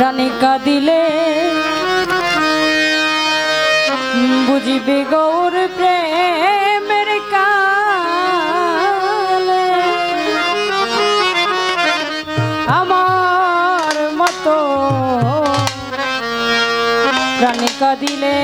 রানী দিলে বুঝিবে গৌর প্রেমের কালে। আমার মতো রানী কাঁদিলে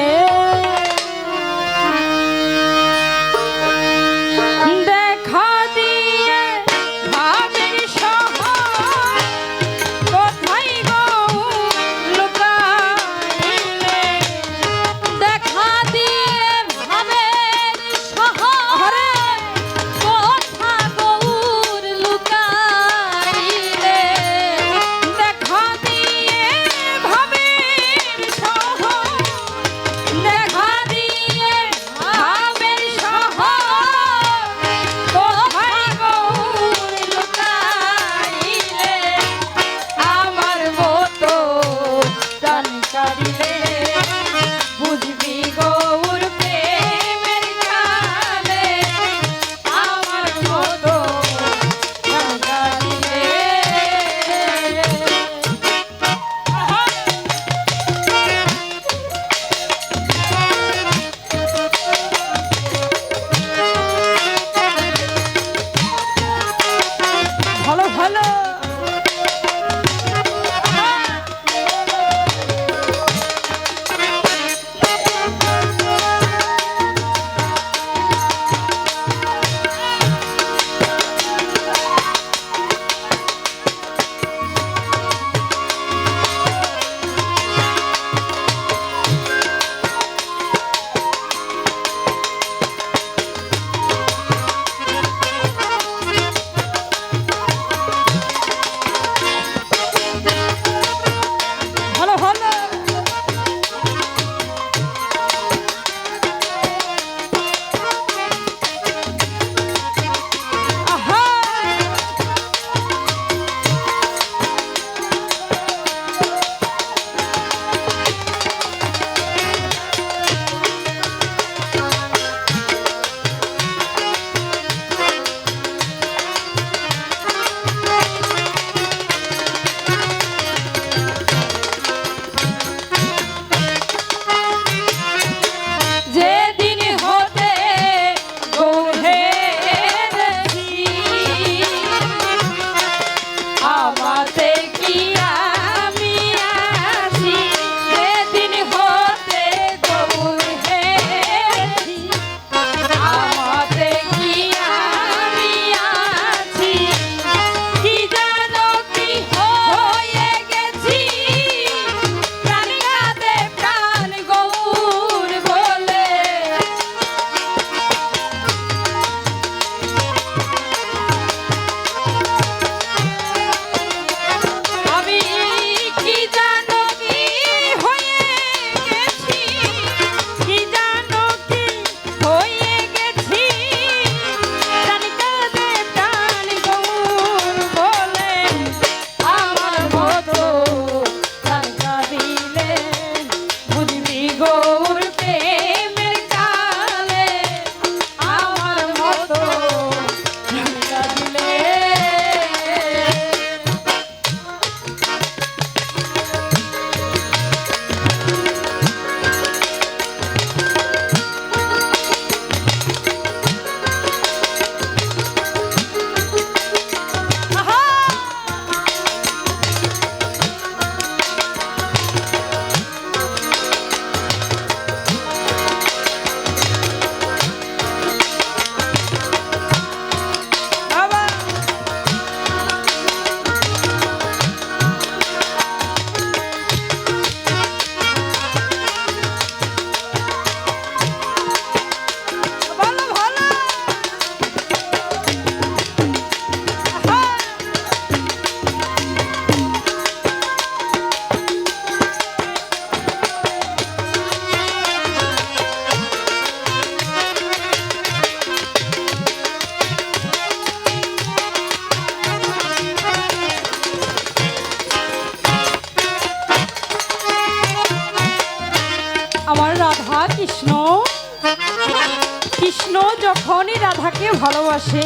কৃষ্ণ যখনই রাধাকে ভালোবাসে।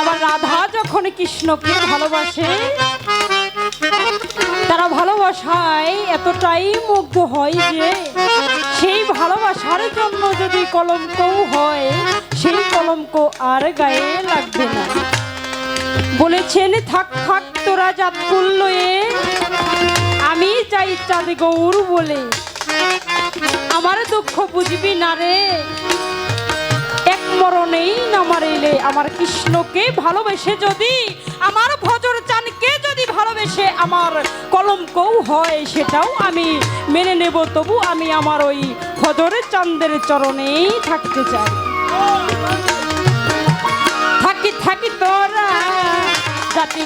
আবার রাধা যখন কৃষ্ণকে ভালোবাসে, তারা ভালোবাসায় এতটাই মুগ্ধ হয় যে সেই ভালোবাসার জন্য যদি কলঙ্ক হয়, সেই কলঙ্ক আর গায়ে লাগবে না। বলেছেন, থাক থাক, তোরা জাত করল আমি চাই চাঁদে গৌর বলে। আমার দুঃখ বুঝবি না রে। এক মরণেই না মারিলে আমার কৃষ্ণকে ভালোবেসে যদি, আমার ভজর চানকে যদি ভালোবেসে আমার কলঙ্কও হয় সেটাও আমি মেনে নেব, তবু আমি আমার ওই ভজরের চাঁদের চরণেই থাকতে চাই। থাকি থাকি তোরা, জাতি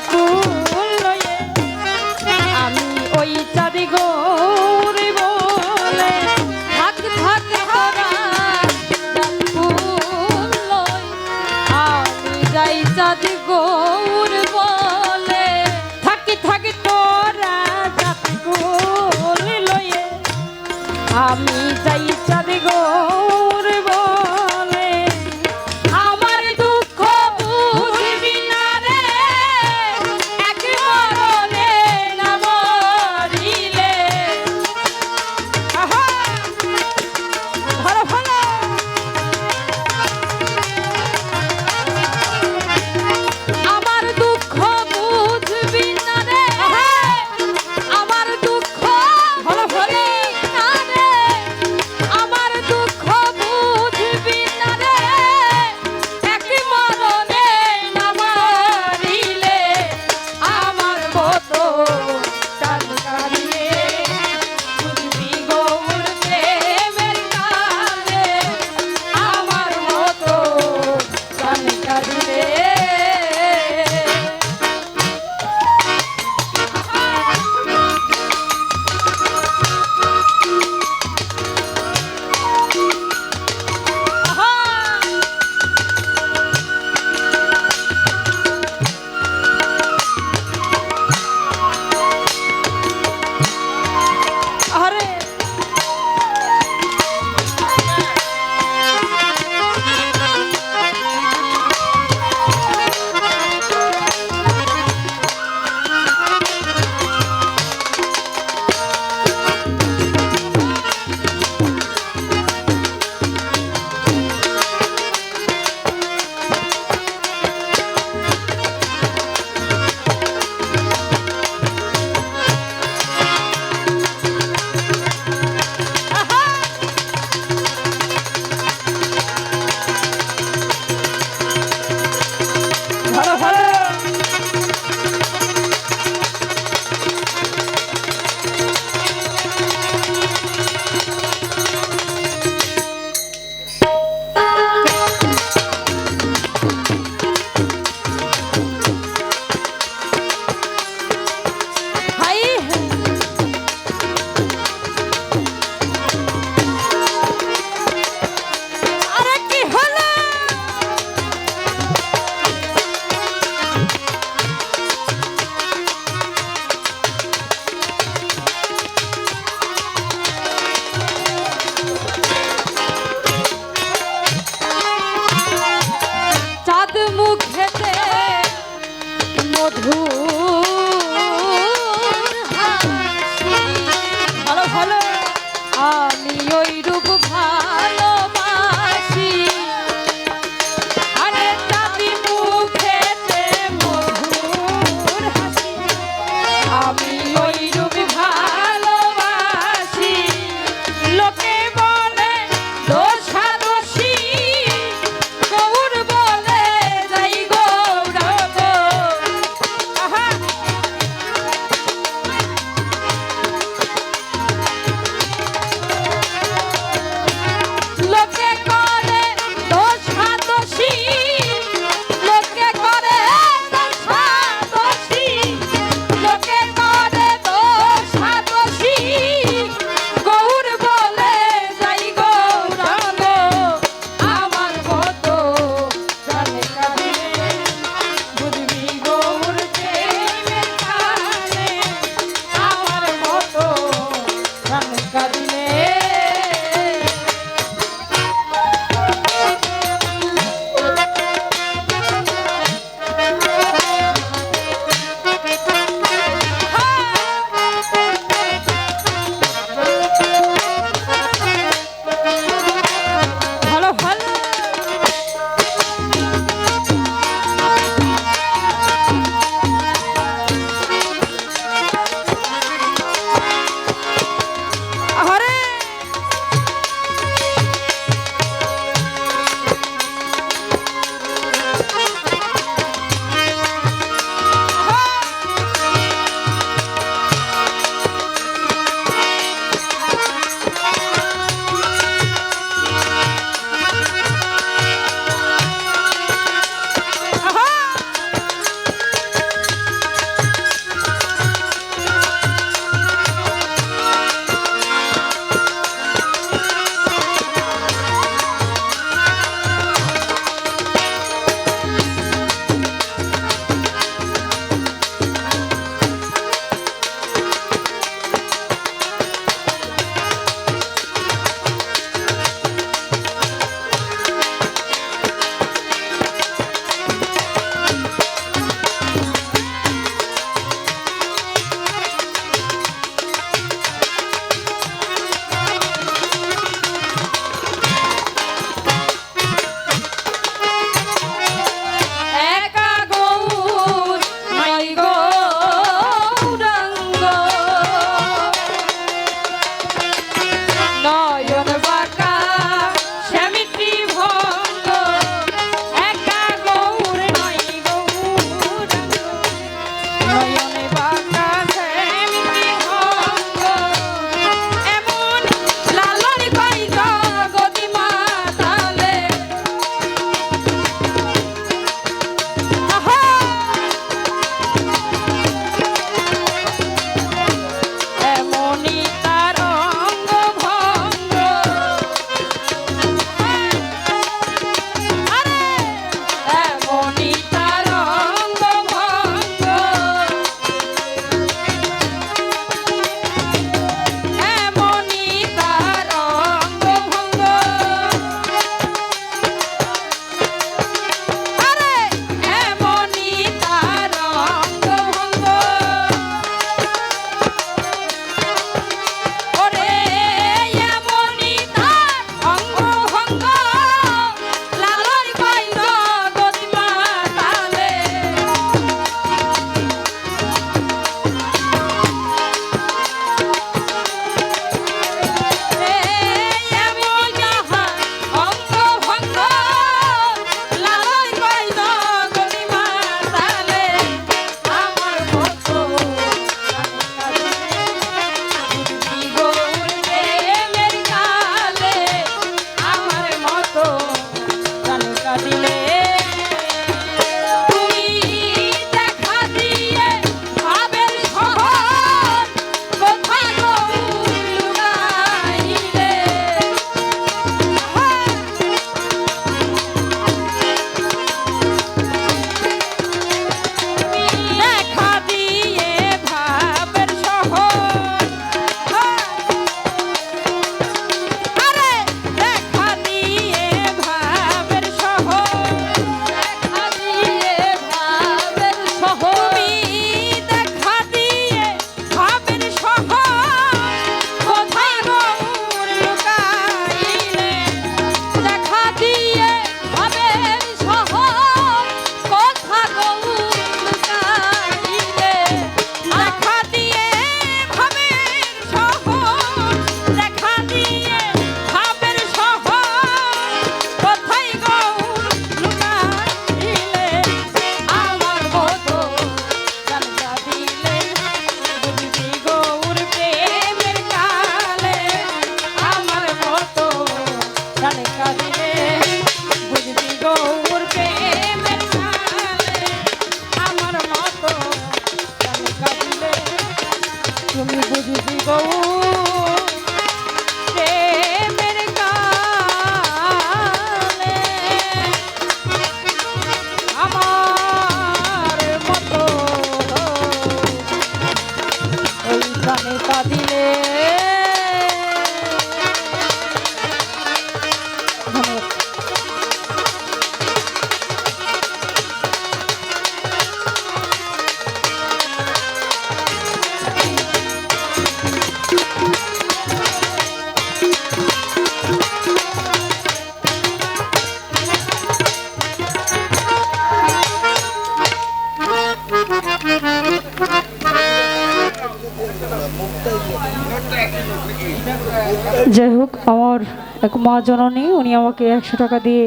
যাই হোক আমার এক মা জননী উনি আমাকে একশো টাকা দিয়ে